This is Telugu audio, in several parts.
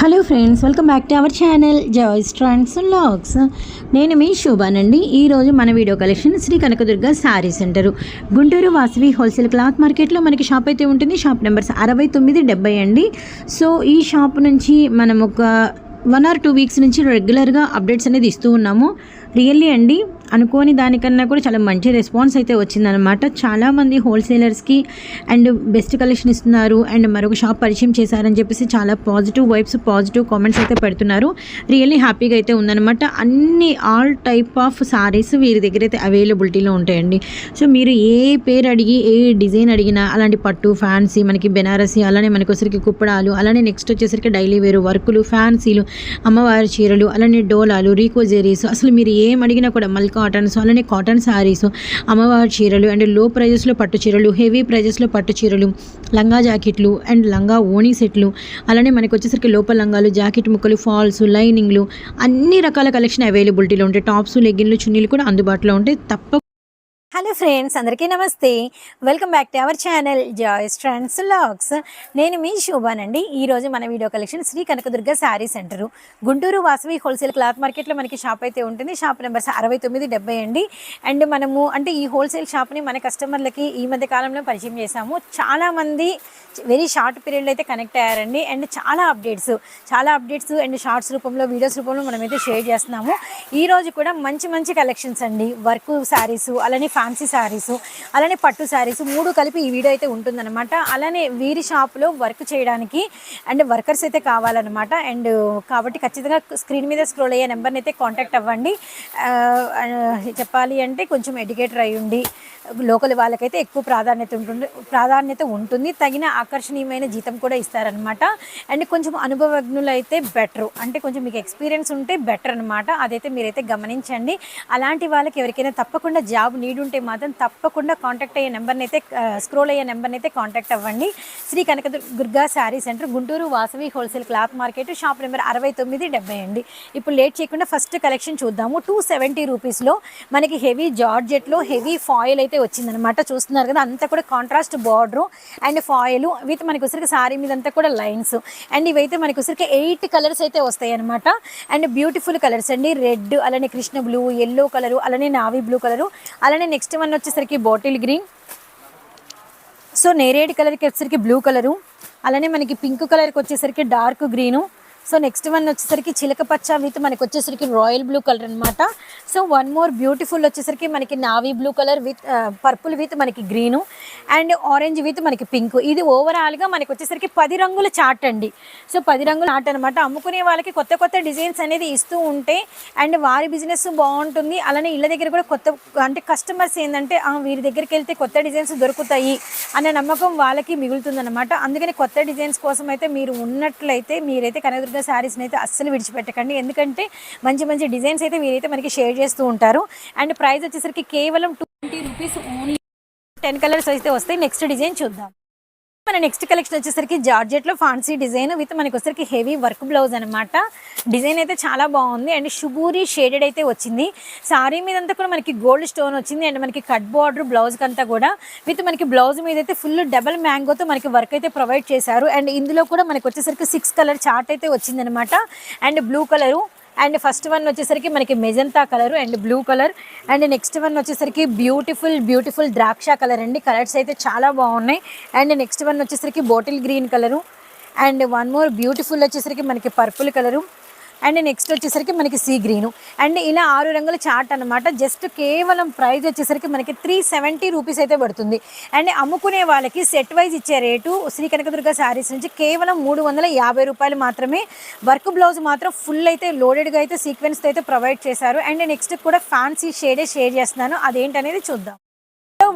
Hello friends welcome back to our channel Joys Trends Logs నేను మీ శోభానండి. ఈరోజు మన video collection Shri Kanakadurga sari center. Guntur Vasavi wholesale cloth మార్కెట్లో మనకి షాప్ అయితే ఉంటుంది. షాప్ నెంబర్స్ అరవై తొమ్మిది డెబ్బై అండి. సో ఈ షాప్ నుంచి మనం ఒక వన్ ఆర్ టూ వీక్స్ నుంచి రెగ్యులర్గా అప్డేట్స్ అనేది ఇస్తూ ఉన్నాము. రియల్లీ అండి అనుకోని దానికన్నా కూడా చాలా మంచి రెస్పాన్స్ అయితే వచ్చిందనమాట చాలామంది హోల్సేలర్స్కి అండ్ బెస్ట్ కలెక్షన్ ఇస్తున్నారు అండ్ మరొక షాప్ పరిచయం చేశారని చెప్పేసి చాలా పాజిటివ్ వైబ్స్ పాజిటివ్ కామెంట్స్ అయితే పెడుతున్నారు. రియల్లీ హ్యాపీగా అయితే ఉందన్నమాట. అన్ని ఆల్ టైప్ ఆఫ్ సారీస్ వీరి దగ్గర అయితే అవైలబిలిటీలో ఉంటాయండి. సో మీరు ఏ పేరు అడిగి ఏ డిజైన్ అడిగినా అలాంటి పట్టు ఫ్యాన్సీ మనకి బెనారసీ అలానే మనకి వచ్చరికి కుప్పడాలు అలానే నెక్స్ట్ వచ్చేసరికి డైలీ వేరు వర్కులు ఫ్యాన్సీలు అమ్మవారి చీరలు అలానే డోలాలు రీకో జెరీస్ అసలు మీరు ఏం అడిగినా కూడా మల్కా కాటన్స్ అలానే కాటన్ శారీస్ అమ్మవారి చీరలు అండ్లో ప్రైజెస్లో పట్టు చీరలు హెవీ ప్రైజెస్లో పట్టు చీరలు లంగా జాకెట్లు అండ్ లంగా ఓణీ సెట్లు. అలానే మనకి వచ్చేసరికి లోపల లంగాలు జాకెట్ ముక్కలు ఫాల్స్ లైనింగ్లు అన్ని రకాల కలెక్షన్ అవైలబిలిటీలో ఉంటాయి. టాప్స్ లెగ్గిన్లు చున్నీలు కూడా అందుబాటులో ఉంటాయి. తప్ప హలో ఫ్రెండ్స్ అందరికీ నమస్తే. Welcome back to our channel Joys Trends Logs నేను మీ శోభానండి. ఈరోజు మన video collection Shri Kanakadurga sari center. Guntur Vasavi wholesale cloth మార్కెట్లో మనకి షాప్ అయితే ఉంటుంది. షాప్ నెంబర్స్ అరవై తొమ్మిది డెబ్బై అండి. అండ్ మనము అంటే ఈ హోల్సేల్ షాప్ని మన కస్టమర్లకి ఈ మధ్య కాలంలో పరిచయం చేశాము. చాలామంది వెరీ షార్ట్ పీరియడ్లో అయితే కనెక్ట్ అయ్యారండి. అండ్ చాలా అప్డేట్స్ చాలా అప్డేట్స్ అండ్ షార్ట్స్ రూపంలో వీడియోస్ రూపంలో మనమైతే షేర్ చేస్తున్నాము. ఈ రోజు కూడా మంచి మంచి కలెక్షన్స్ అండి. వర్క్ శారీస్ అలానే ఫ్యాన్సీ శారీస్ అలానే పట్టు శారీస్ మూడు కలిపి ఈ వీడియో అయితే ఉంటుందన్నమాట. అలానే వీరి షాప్లో వర్క్ చేయడానికి అండ్ వర్కర్స్ అయితే కావాలన్నమాట. అండ్ కాబట్టి ఖచ్చితంగా స్క్రీన్ మీద స్క్రోల్ అయ్యే నెంబర్ని అయితే కాంటాక్ట్ అవ్వండి. చెప్పాలి అంటే కొంచెం ఎడ్యుకేటర్ అయ్యుండి లోకల్ వాళ్ళకైతే ఎక్కువ ప్రాధాన్యత ఉంటుంది ప్రాధాన్యత ఉంటుంది. తగిన ఆకర్షణీయమైన జీతం కూడా ఇస్తారనమాట అండ్ కొంచెం అనుభవజ్ఞులు అయితే బెటర్. అంటే కొంచెం మీకు ఎక్స్పీరియన్స్ ఉంటే బెటర్ అనమాట అదైతే మీరైతే గమనించండి. అలాంటి వాళ్ళకి ఎవరికైనా తప్పకుండా జాబ్ నీడ్ ఉంటే మాత్రం తప్పకుండా కాంటాక్ట్ అయ్యే నెంబర్ని అయితే స్క్రోల్ అయ్యే నెంబర్ని అయితే కాంటాక్ట్ అవ్వండి. Shri Kanaka Durga sari center Guntur Vasavi wholesale cloth market shop number అరవై తొమ్మిది డెబ్బై అండి. ఇప్పుడు లేట్ చేయకుండా ఫస్ట్ కలెక్షన్ చూద్దాము. టూ సెవెంటీ రూపీస్లో మనకి హెవీ జార్జెట్లో హెవీ ఫాయిల్ అయితే వచ్చిందనమాట చూస్తున్నారు కదా అంతా కూడా contrast border and foil with మనకి ఉసిరికి శారీ మీద అంతా కూడా లైన్స్ అండ్ ఇవైతే మనకి ఉసిరికి ఎయిట్ కలర్స్ అయితే వస్తాయి అనమాట అండ్ బ్యూటిఫుల్ కలర్స్ అండి. రెడ్ అలానే కృష్ణ బ్లూ ఎల్లో కలరు అలానే నావీ బ్లూ కలరు అలానే నెక్స్ట్ వన్ వచ్చేసరికి బాటిల్ గ్రీన్. సో నేరేడు కలర్కి వచ్చేసరికి బ్లూ కలరు. అలానే మనకి పింక్ కలర్కి వచ్చేసరికి dark green. So next one వచ్చేసరికి చిలక పచ్చ విత్ మనకి వచ్చేసరికి రాయల్ బ్లూ కలర్ అనమాట సో వన్ మోర్ బ్యూటిఫుల్ వచ్చేసరికి మనకి navy blue colour with purple with మనకి గ్రీను అండ్ ఆరెంజ్ విత్ మనకి పింక్. ఇది ఓవరాల్గా మనకి వచ్చేసరికి పది రంగుల చాట్ అండి. సో పది రంగుల ఆట అనమాట అమ్ముకునే వాళ్ళకి కొత్త కొత్త డిజైన్స్ అనేది ఇస్తూ ఉంటే అండ్ వారి బిజినెస్ బాగుంటుంది. అలానే ఇళ్ళ దగ్గర కూడా కొత్త అంటే కస్టమర్స్ ఏంటంటే వీరి దగ్గరికి వెళ్తే కొత్త డిజైన్స్ దొరుకుతాయి అనే నమ్మకం వాళ్ళకి మిగులుతుందన్నమాట. అందుకని కొత్త డిజైన్స్ కోసం అయితే మీరు ఉన్నట్లయితే మీరైతే కనకదుర్గ శారీస్ని అయితే అస్సలు విడిచిపెట్టకండి. ఎందుకంటే మంచి మంచి డిజైన్స్ అయితే మీరైతే మనకి షేర్ చేస్తూ ఉంటారు. అండ్ ప్రైస్ వచ్చేసరికి కేవలం twenty rupees only ten colours అయితే వస్తాయి. నెక్స్ట్ డిజైన్ చూద్దాం. మన నెక్స్ట్ కలెక్షన్ వచ్చేసరికి జార్జెట్లో ఫాన్సీ డిజైన్ విత్ మనకి వచ్చేసరికి హెవీ వర్క్ బ్లౌజ్ అనమాట డిజైన్ అయితే చాలా బాగుంది. అండ్ షుగూరి షేడెడ్ అయితే వచ్చింది. సారీ మీద అంతా కూడా మనకి గోల్డ్ స్టోన్ వచ్చింది. అండ్ మనకి కట్ బార్డర్ బ్లౌజ్ అంతా కూడా విత్ మనకి బ్లౌజ్ మీద అయితే ఫుల్ డబల్ మ్యాంగోతో మనకి వర్క్ అయితే ప్రొవైడ్ చేశారు. అండ్ ఇందులో కూడా మనకి వచ్చేసరికి సిక్స్ కలర్ చార్ట్ అయితే వచ్చిందనమాట and blue colour and first one వచ్చేసరికి మనకి magenta colour and blue colour. And next one వచ్చేసరికి బ్యూటిఫుల్ బ్యూటిఫుల్ ద్రాక్ష కలర్ అండి. కలర్స్ అయితే చాలా బాగున్నాయి. అండ్ నెక్స్ట్ వన్ వచ్చేసరికి bottle green colour. And one more beautiful వచ్చేసరికి మనకి పర్పుల్ కలరు. అండ్ నెక్స్ట్ వచ్చేసరికి మనకి సీ గ్రీను. అండ్ ఇలా ఆరు రంగుల చార్ట్ అనమాట జస్ట్ కేవలం ప్రైస్ వచ్చేసరికి మనకి త్రీ సెవెంటీ రూపీస్ అయితే పడుతుంది. అండ్ అమ్ముకునే వాళ్ళకి సెట్ వైజ్ ఇచ్చే రేటు శ్రీ కనకదుర్గ శారీస్ నుంచి కేవలం మూడు వందల యాభై రూపాయలు మాత్రమే. వర్క్ బ్లౌజ్ మాత్రం ఫుల్ అయితే లోడెడ్గా అయితే సీక్వెన్స్తో అయితే ప్రొవైడ్ చేశారు. అండ్ నెక్స్ట్ కూడా ఫ్యాన్సీ షేడే షేర్ చేస్తున్నాను. అదేంటనేది చూద్దాం.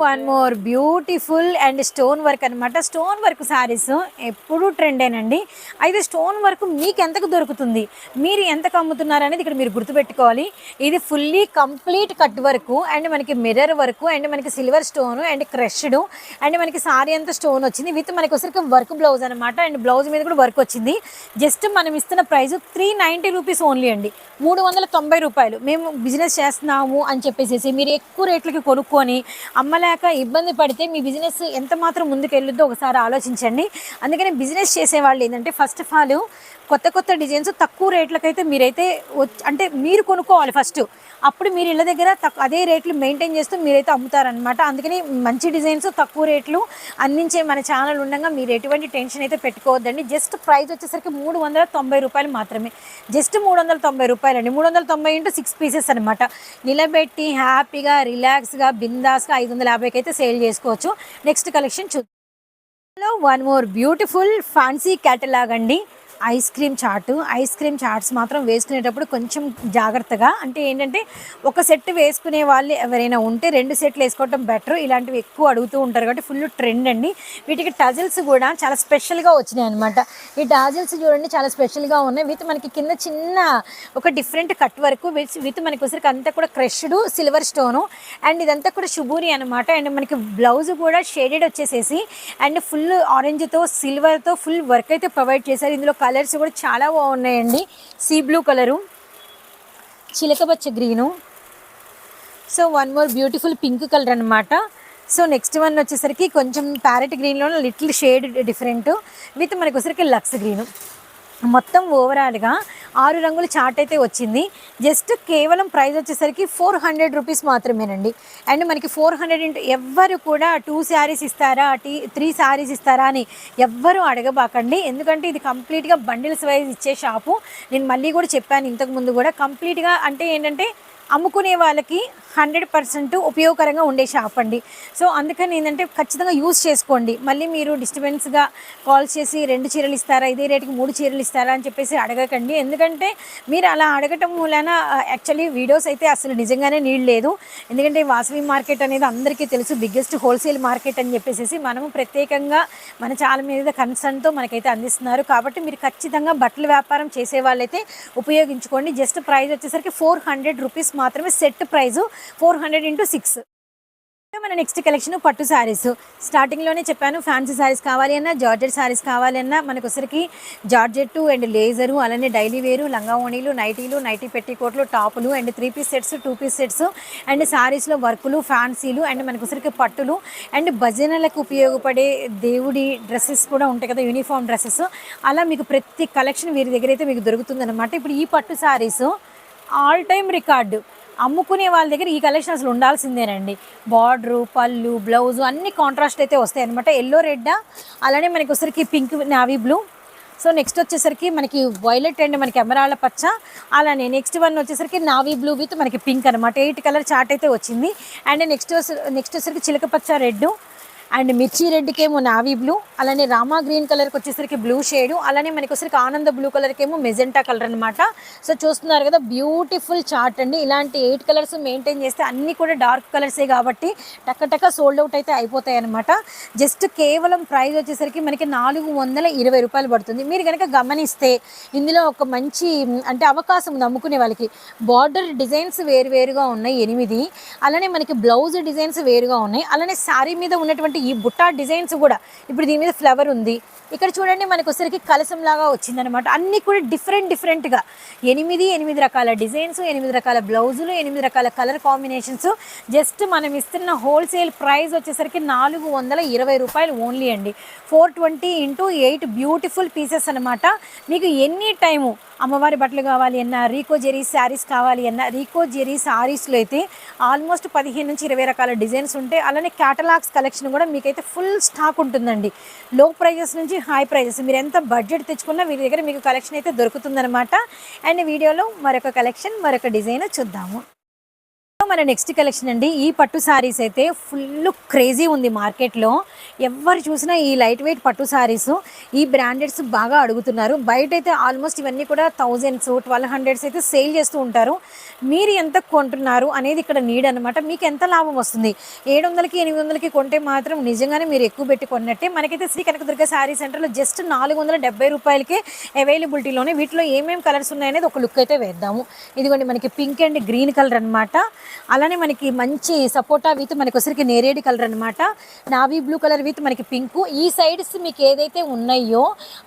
One more beautiful and stone work అనమాట స్టోన్ వర్క్ శారీస్ ఎప్పుడూ ట్రెండేనండి అయితే స్టోన్ వర్క్ మీకు ఎంతకు దొరుకుతుంది? మీరు ఎంతకు అమ్ముతున్నారు అనేది ఇక్కడ మీరు గుర్తుపెట్టుకోవాలి. ఇది fully complete cut work and మనకి మిర్రర్ వర్క్ అండ్ మనకి silver stone and crushed and మనకి సారీ అంతా స్టోన్ వచ్చింది. విత్ మనకి వచ్చరికి వర్క్ బ్లౌజ్ అనమాట అండ్ బ్లౌజ్ మీద కూడా వర్క్ వచ్చింది. జస్ట్ మనం ఇస్తున్న price three ninety rupees only అండి. మూడు వందల తొంభై రూపాయలు. మేము బిజినెస్ చేస్తున్నాము అని చెప్పేసి మీరు ఎక్కువ రేట్లకి కొనుక్కొని అమ్మలేక ఇబ్బంది పడితే మీ బిజినెస్ ఎంత మాత్రం ముందుకు వెళ్ళొద్దో ఒకసారి ఆలోచించండి. అందుకని బిజినెస్ చేసే వాళ్ళు ఏంటంటే ఫస్ట్ ఆఫ్ ఆల్ కొత్త కొత్త డిజైన్స్ తక్కువ రేట్లకైతే మీరైతే అంటే మీరు కొనుక్కోవాలి ఫస్ట్ అప్పుడు మీరు ఇళ్ళ దగ్గర అదే రేట్లు మెయింటైన్ చేస్తూ మీరైతే అమ్ముతారనమాట అందుకని మంచి డిజైన్స్ తక్కువ రేట్లు అందించే మన ఛానల్ ఉండగా మీరు ఎటువంటి టెన్షన్ అయితే పెట్టుకోవద్దండి. జస్ట్ ప్రైస్ వచ్చేసరికి మూడు వందల తొంభై రూపాయలు మాత్రమే. జస్ట్ మూడు వందల తొంభై రూపాయలు అండి మూడు వందల తొంభై ఇంటూ సిక్స్ పీసెస్ అనమాట నిలబెట్టి హ్యాపీగా రిలాక్స్గా బిందాస్గా ఐదు వందల యాభైకి అయితే సేల్ చేసుకోవచ్చు. నెక్స్ట్ కలెక్షన్ చూద్దాం hello one more beautiful fancy catalogue అండి. Ice cream chat. Ice cream chats మాత్రం వేసుకునేటప్పుడు కొంచెం జాగ్రత్తగా. అంటే ఏంటంటే ఒక సెట్ వేసుకునే వాళ్ళు ఎవరైనా ఉంటే రెండు సెట్లు వేసుకోవటం బెటర్. ఇలాంటివి ఎక్కువ అడుగుతూ ఉంటారు కాబట్టి ఫుల్ ట్రెండ్ అండి. వీటికి టజిల్స్ కూడా చాలా స్పెషల్గా వచ్చినాయి అనమాట ఈ టాజిల్స్ చూడండి చాలా స్పెషల్గా ఉన్నాయి. విత్ మనకి కింద చిన్న ఒక డిఫరెంట్ కట్ వరకు విత్ విత్ మనకి వచ్చరికి అంతా కూడా క్రష్డ్ సిల్వర్ స్టోను. అండ్ ఇదంతా కూడా శుభూరి అనమాట అండ్ మనకి బ్లౌజ్ కూడా షేడెడ్ వచ్చేసేసి అండ్ ఫుల్ ఆరెంజ్తో సిల్వర్తో ఫుల్ వర్క్ అయితే ప్రొవైడ్ చేశారు. ఇందులో కలర్స్ కూడా చాలా బాగున్నాయండి. Sea blue colour చిలకపచ్చ green. So one more beautiful pink colour అనమాట సో నెక్స్ట్ వన్ వచ్చేసరికి కొంచెం ప్యారెట్ గ్రీన్లో లిటిల్ షేడ్ డిఫరెంట్ విత్ మనకు వచ్చేసరికి లక్స్ గ్రీను. మొత్తం ఓవరాల్గా ఆరు రంగుల చార్ట్ అయితే వచ్చింది. జస్ట్ కేవలం ప్రైస్ వచ్చేసరికి ఫోర్ హండ్రెడ్ రూపీస్ మాత్రమేనండి. అండ్ మనకి ఫోర్ హండ్రెడ్ ఇంటూ ఎవ్వరు కూడా టూ శారీస్ ఇస్తారా టీ త్రీ శారీస్ ఇస్తారా అని ఎవ్వరు అడగబాకండి. ఎందుకంటే ఇది కంప్లీట్గా బండిల్స్ వైజ్ ఇచ్చే షాపు నేను మళ్ళీ కూడా చెప్పాను ఇంతకుముందు కూడా. కంప్లీట్గా అంటే ఏంటంటే అమ్ముకునే వాళ్ళకి హండ్రెడ్ పర్సెంట్ ఉపయోగకరంగా ఉండే షాప్ అండి. సో అందుకని ఏంటంటే ఖచ్చితంగా యూజ్ చేసుకోండి. మళ్ళీ మీరు డిస్టర్బెన్స్గా కాల్ చేసి రెండు చీరలు ఇస్తారా ఇదే రేటుకి మూడు చీరలు ఇస్తారా అని చెప్పేసి అడగకండి. ఎందుకంటే మీరు అలా అడగటం మూలాన యాక్చువల్లీ వీడియోస్ అయితే అసలు నిజంగానే నీళ్ళు లేదు. ఎందుకంటే వాసవి మార్కెట్ అనేది అందరికీ తెలుసు బిగ్గెస్ట్ హోల్సేల్ మార్కెట్ అని చెప్పేసి మనము ప్రత్యేకంగా మన చాలా మీద కన్సర్న్తో మనకైతే అందిస్తున్నారు. కాబట్టి మీరు ఖచ్చితంగా బట్టల వ్యాపారం చేసే వాళ్ళైతే ఉపయోగించుకోండి. జస్ట్ ప్రైస్ వచ్చేసరికి ఫోర్ హండ్రెడ్ రూపీస్ మాత్రమే set price four hundred into six. మన నెక్స్ట్ కలెక్షన్ పట్టు శారీస్ స్టార్టింగ్లోనే చెప్పాను ఫ్యాన్సీ శారీస్ కావాలి అన్నా జార్జెట్ శారీస్ కావాలి అన్నా మనకు ఒకసారికి జార్జెట్ అండ్ లేజరు అలానే డైలీ వేరు లంగా ఓణీలు నైటీలు నైటీ పెట్టికోట్లు టాపులు and three piece sets two piece sets and శారీస్లో వర్కులు ఫ్యాన్సీలు అండ్ మనకు ఒకసారికి పట్టులు అండ్ భజనలకు ఉపయోగపడే దేవుడి డ్రెస్సెస్ కూడా ఉంటాయి కదా యూనిఫామ్ డ్రెస్సెస్. అలా మీకు ప్రతి కలెక్షన్ వీరి దగ్గర అయితే మీకు దొరుకుతుందన్నమాట. ఇప్పుడు ఈ పట్టు శారీస్ ఆల్ టైమ్ రికార్డు. అమ్ముకునే వాళ్ళ దగ్గర ఈ కలెక్షన్ అసలు ఉండాల్సిందేనండి. బార్డరు పళ్ళు బ్లౌజు అన్ని కాంట్రాస్ట్ అయితే వస్తాయి అనమాట ఎల్లో రెడ్డా అలానే మనకి వచ్చరికి pink navy blue. So next వచ్చేసరికి మనకి వైలెట్ అండ్ మనకి ఎమరాళ్ళ పచ్చ. అలానే నెక్స్ట్ వన్ వచ్చేసరికి నావీ బ్లూ విత్ మనకి పింక్ అనమాట ఎయిట్ కలర్ చార్ట్ అయితే వచ్చింది. అండ్ నెక్స్ట్ నెక్స్ట్ వచ్చేసరికి చిలక పచ్చ రెడ్ అండ్ మిర్చి రెడ్కి ఏమో నావీ బ్లూ అలానే రామా గ్రీన్ కలర్కి వచ్చేసరికి బ్లూ షేడు అలానే మనకి వచ్చేసరికి ఆనంద బ్లూ కలర్కి ఏమో మెజెంటా కలర్ అనమాట సో చూస్తున్నారు కదా బ్యూటిఫుల్ చార్ట్ అండి. ఇలాంటి ఎయిట్ కలర్స్ మెయింటైన్ చేస్తే అన్నీ కూడా డార్క్ కలర్సే కాబట్టి టక్క టక్క సోల్డ్ అవుట్ అయితే అయిపోతాయి అనమాట జస్ట్ కేవలం ప్రైస్ వచ్చేసరికి మనకి నాలుగు వందల ఇరవై రూపాయలు పడుతుంది. మీరు కనుక గమనిస్తే ఇందులో ఒక మంచి అంటే అవకాశం ఉంది అమ్ముకునే వాళ్ళకి బార్డర్ డిజైన్స్ వేరువేరుగా ఉన్నాయి ఎనిమిది అలానే మనకి బ్లౌజ్ డిజైన్స్ వేరుగా ఉన్నాయి అలానే శారీ మీద ఉన్నటువంటి ఈ బుట్టా డిజైన్స్ కూడా. ఇప్పుడు దీని మీద ఫ్లవర్ ఉంది. ఇక్కడ చూడండి మనకు వచ్చరికి కలసం లాగా వచ్చిందనమాట అన్నీ కూడా డిఫరెంట్ డిఫరెంట్గా ఎనిమిది ఎనిమిది రకాల డిజైన్స్ ఎనిమిది రకాల బ్లౌజులు ఎనిమిది రకాల కలర్ కాంబినేషన్స్ జస్ట్ మనం ఇస్తున్న హోల్సేల్ ప్రైస్ వచ్చేసరికి నాలుగు వందల ఇరవై రూపాయలు ఓన్లీ అండి. Four twenty into eight beautiful pieces అనమాట మీకు ఎనీ టైము అమ్మవారి బట్టలు కావాలి అన్నా రీకో జెరీ శారీస్ కావాలి అన్నా రీకో జెరీ శారీస్లో అయితే ఆల్మోస్ట్ పదిహేను నుంచి ఇరవై రకాల డిజైన్స్ ఉంటాయి. అలానే క్యాటలాగ్స్ కలెక్షన్ కూడా మీకైతే ఫుల్ స్టాక్ ఉంటుందండి. లో ప్రైజెస్ నుంచి హై ప్రైజెస్ మీరు ఎంత బడ్జెట్ తెచ్చుకున్నా వీరి దగ్గర మీకు కలెక్షన్ అయితే దొరుకుతుందన్నమాట. అండ్ వీడియోలో మరొక కలెక్షన్ మరొక డిజైన్ చూద్దాము. మన నెక్స్ట్ కలెక్షన్ అండి. ఈ పట్టు శారీస్ అయితే ఫుల్ క్రేజీ ఉంది మార్కెట్లో ఎవరు చూసినా ఈ లైట్ వెయిట్ పట్టు శారీస్ ఈ బ్రాండెడ్స్ బాగా అడుగుతున్నారు. బయట అయితే ఆల్మోస్ట్ ఇవన్నీ కూడా థౌజండ్స్ ట్వెల్వ్ హండ్రెడ్స్ అయితే సేల్ చేస్తూ ఉంటారు. మీరు ఎంత కొంటున్నారు అనేది ఇక్కడ నీడ్ అనమాట మీకు ఎంత లాభం వస్తుంది? ఏడు వందలకి ఎనిమిది వందలకి కొంటే మాత్రం నిజంగానే మీరు ఎక్కువ పెట్టి కొన్నట్టే. మనకైతే శ్రీ కనకదుర్గ శారీ సెంటర్లో జస్ట్ నాలుగు వందల డెబ్బై రూపాయలకే అవైలబిలిటీలోనే వీటిలో ఏమేమి కలర్స్ ఉన్నాయనేది ఒక లుక్ అయితే వేద్దాము. ఇదిగోండి మనకి పింక్ అండ్ గ్రీన్ కలర్ అన్నమాట. అలానే మనకి మంచి సపోటా విత్ మనకి వచ్చరికి నేరేడి కలర్ అనమాట నావీ బ్లూ కలర్ విత్ మనకి పింక్. ఈ సైడ్స్ మీకు ఏదైతే ఉన్నాయో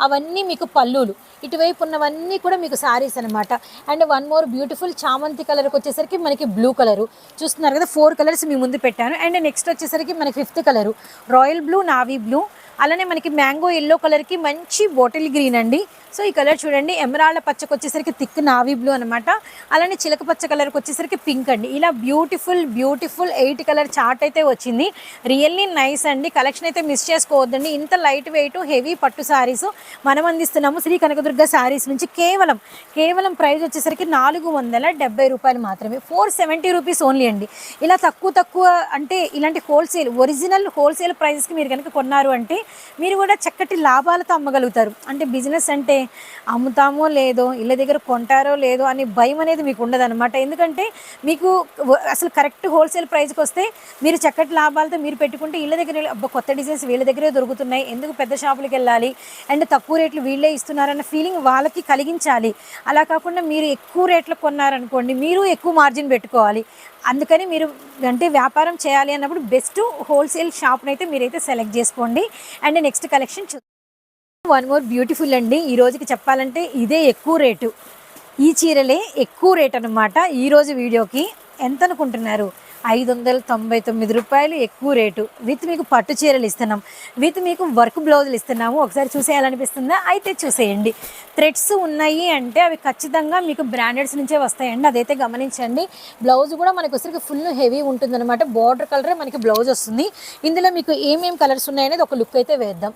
అవన్నీ మీకు పల్లులు ఇటువైపు ఉన్నవన్నీ కూడా మీకు సారీస్ అనమాట అండ్ వన్ మోర్ బ్యూటిఫుల్ చామంతి కలర్కి వచ్చేసరికి మనకి బ్లూ కలరు. చూస్తున్నారు కదా ఫోర్ కలర్స్ మీ ముందు పెట్టాను. అండ్ నెక్స్ట్ వచ్చేసరికి మనకి fifth colour. Royal blue navy blue. అలానే మనకి మ్యాంగో ఎల్లో కలర్కి మంచి బాటిల్ గ్రీన్ అండి. సో ఈ కలర్ చూడండి ఎమరాళ్ళ పచ్చకి వచ్చేసరికి థిక్ నావీ బ్లూ అనమాట అలానే చిలక పచ్చ కలర్కి వచ్చేసరికి పింక్ అండి. ఇలా beautiful beautiful eight colour chart అయితే వచ్చింది. రియల్లీ నైస్ అండి. కలెక్షన్ అయితే మిస్ చేసుకోవద్దండి. ఇంత లైట్ వెయిట్ హెవీ పట్టు శారీస్ మనం అందిస్తున్నాము శ్రీ కనకదుర్గ శారీస్ నుంచి కేవలం కేవలం ప్రైస్ వచ్చేసరికి నాలుగు వందల డెబ్బై రూపాయలు మాత్రమే. ఫోర్ సెవెంటీ రూపీస్ ఓన్లీ అండి. ఇలా తక్కువ తక్కువ అంటే ఇలాంటి హోల్సేల్ ఒరిజినల్ హోల్సేల్ ప్రైస్కి మీరు కనుక కొన్నారు అంటే మీరు కూడా చక్కటి లాభాలతో అమ్మగలుగుతారు. అంటే బిజినెస్ అంటే అమ్ముతామో లేదో ఇళ్ళ దగ్గర కొంటారో లేదో అనే భయం అనేది మీకు ఉండదన్నమాట. ఎందుకంటే మీకు అసలు కరెక్ట్ హోల్సేల్ ప్రైస్కి వస్తే మీరు చక్కటి లాభాలతో మీరు పెట్టుకుంటే ఇళ్ళ దగ్గర కొత్త డిజైన్స్ వీళ్ళ దగ్గరే దొరుకుతున్నాయి. ఎందుకు పెద్ద షాపులకి వెళ్ళాలి? అండ్ తక్కువ రేట్లు వీళ్ళే ఇస్తున్నారన్న ఫీలింగ్ వాళ్ళకి కలిగించాలి. అలా కాకుండా మీరు ఎక్కువ రేట్లు కొన్నారనుకోండి మీరు ఎక్కువ మార్జిన్ పెట్టుకోవాలి. అందుకని మీరు అంటే వ్యాపారం చేయాలి అన్నప్పుడు బెస్ట్ హోల్సేల్ షాప్ని అయితే మీరైతే సెలెక్ట్ చేసుకోండి. అండ్ నెక్స్ట్ కలెక్షన్ చూ వన్ మోర్ బ్యూటిఫుల్ అండి. ఈ రోజుకి చెప్పాలంటే ఇదే ఎక్కువ రేటు. ఈ చీరలే ఎక్కువ రేట్ అనమాట ఈరోజు వీడియోకి. ఎంత అనుకుంటున్నారు? ఐదు వందల తొంభై తొమ్మిది రూపాయలు ఎక్కువ రేటు. విత్ మీకు పట్టు చీరలు ఇస్తున్నాం. విత్ మీకు వర్క్ బ్లౌజులు ఇస్తున్నాము. ఒకసారి చూసేయాలనిపిస్తుందా? అయితే చూసేయండి. థ్రెడ్స్ ఉన్నాయి అంటే అవి ఖచ్చితంగా మీకు బ్రాండెడ్స్ నుంచే వస్తాయండి. అదైతే గమనించండి. బ్లౌజ్ కూడా మనకు వచ్చరికి ఫుల్ హెవీ ఉంటుందన్నమాట. బార్డర్ కలరే మనకి బ్లౌజ్ వస్తుంది. ఇందులో మీకు ఏమేమి కలర్స్ ఉన్నాయనేది ఒక లుక్ అయితే వేద్దాం.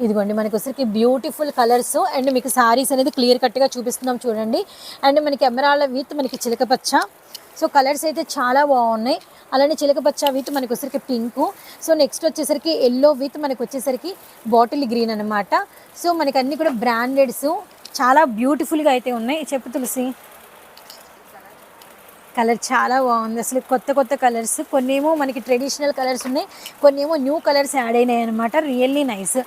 ఇదిగోండి మనకి వచ్చరికి బ్యూటిఫుల్ కలర్స్ అండ్ మీకు సారీస్ అనేది క్లియర్ కట్గా చూపిస్తున్నాం చూడండి. అండ్ మనకి ఎమరాళ్ళ విత్ మనకి చిలక పచ్చ. సో కలర్స్ అయితే చాలా బాగున్నాయి. అలానే చిలకపచ్చ విత్ మనకు వచ్చరికి పింక్ సో నెక్స్ట్ వచ్చేసరికి ఎల్లో విత్ మనకు వచ్చేసరికి బాటిల్ గ్రీన్ అనమాట సో మనకి అన్ని కూడా బ్రాండెడ్స్ చాలా బ్యూటిఫుల్గా అయితే ఉన్నాయి. చెప్పు తులసి. కలర్ చాలా బాగుంది. అసలు కొత్త కొత్త కలర్స్ కొన్ని ఏమో మనకి ట్రెడిషనల్ కలర్స్ ఉన్నాయి కొన్ని ఏమో న్యూ కలర్స్ యాడ్ అయినాయి అనమాట రియల్లీ నైస్.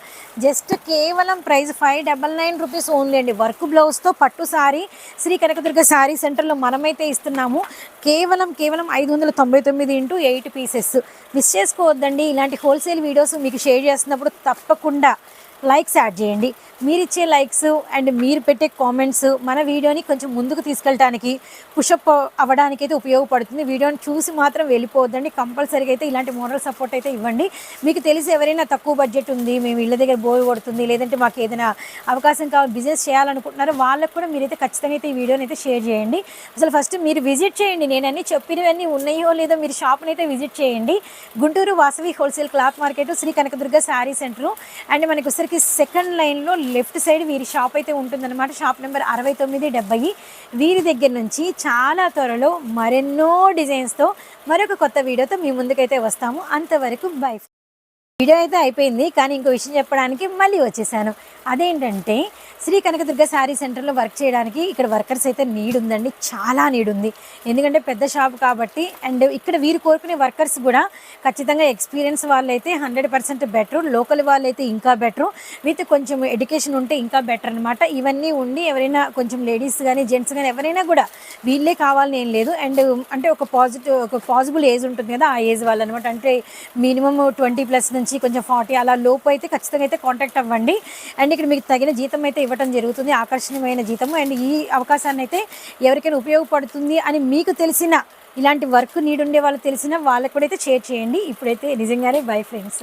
జస్ట్ కేవలం price five double nine rupees only అండి. వర్క్ బ్లౌజ్తో పట్టు సారీ శ్రీ కనకదుర్గ సారీ సెంటర్లో మనమైతే ఇస్తున్నాము. కేవలం కేవలం ఐదు వందల తొంభై తొమ్మిది ఇంటూ ఎయిట్ పీసెస్. మిస్ చేసుకోవద్దండి. ఇలాంటి హోల్సేల్ వీడియోస్ మీకు షేర్ చేస్తున్నప్పుడు తప్పకుండా లైక్స్ యాడ్ చేయండి. మీరిచ్చే లైక్స్ అండ్ మీరు పెట్టే కామెంట్స్ మన వీడియోని కొంచెం ముందుకు తీసుకెళ్ళడానికి పుషప్ అవ్వడానికి అయితే ఉపయోగపడుతుంది. వీడియోని చూసి మాత్రం వెళ్ళిపోవద్దండి. కంపల్సరీగా అయితే ఇలాంటి మోడల్ సపోర్ట్ అయితే ఇవ్వండి. మీకు తెలిసి ఎవరైనా తక్కువ బడ్జెట్ ఉంది మేము ఇళ్ళ దగ్గర బోర్ కొడుతుంది లేదంటే మాకు ఏదైనా అవకాశం కావాలి బిజినెస్ చేయాలనుకుంటున్నారో వాళ్ళకు కూడా మీరైతే ఖచ్చితంగా అయితే ఈ వీడియోని అయితే షేర్ చేయండి. అసలు ఫస్ట్ మీరు విజిట్ చేయండి. నేను అన్ని చెప్పినవన్నీ ఉన్నాయో లేదో మీరు షాప్ని అయితే విజిట్ చేయండి. Guntur Vasavi wholesale cloth market Shri Kanakadurga sari center and మనకు ఉసిరికి మనకి సెకండ్ లైన్లో లెఫ్ట్ సైడ్ వీరి షాప్ అయితే ఉంటుందన్నమాట. షాప్ నెంబర్ అరవై తొమ్మిది డెబ్బై. వీరి దగ్గర నుంచి చాలా త్వరలో మరెన్నో డిజైన్స్తో మరొక కొత్త వీడియోతో మీ ముందుకైతే వస్తాము. అంతవరకు బై. వీడియో అయితే అయిపోయింది కానీ ఇంకో విషయం చెప్పడానికి మళ్ళీ వచ్చేసాను. అదేంటంటే శ్రీ కనకదుర్గ శారీ సెంటర్లో వర్క్ చేయడానికి ఇక్కడ వర్కర్స్ అయితే నీడ్ ఉందండి. చాలా నీడ్ ఉంది. ఎందుకంటే పెద్ద షాప్ కాబట్టి అండ్ ఇక్కడ వీరు కోరుకునే వర్కర్స్ కూడా ఖచ్చితంగా ఎక్స్పీరియన్స్ వాళ్ళైతే హండ్రెడ్ పర్సెంట్ బెటర్ లోకల్ వాళ్ళైతే ఇంకా బెటర్ విత్ కొంచెం ఎడ్యుకేషన్ ఉంటే ఇంకా బెటర్ అనమాట ఇవన్నీ ఉండి ఎవరైనా కొంచెం లేడీస్ కానీ జెంట్స్ కానీ ఎవరైనా కూడా వీళ్ళే కావాలని ఏం లేదు. అండ్ అంటే ఒక పాజిటివ్ ఒక పాజిబుల్ ఏజ్ ఉంటుంది కదా ఆ ఏజ్ వాళ్ళు అనమాట అంటే మినిమం ట్వంటీ ప్లస్ నుంచి కొంచెం ఫార్టీ అలా లోపు అయితే ఖచ్చితంగా అయితే కాంటాక్ట్ అవ్వండి. అండ్ ఇక్కడ మీకు తగిన జీతం అయితే ఇవ్వడం జరుగుతుంది ఆకర్షణీయమైన జీతం అండ్ ఈ అవకాశాన్ని అయితే ఎవరికైనా ఉపయోగపడుతుంది అని మీకు తెలిసిన ఇలాంటి వర్క్ నీడుండే ఉండే వాళ్ళు తెలిసిన వాళ్ళకు కూడా అయితే షేర్ చేయండి. ఇప్పుడైతే నిజంగానే బై ఫ్రెండ్స్.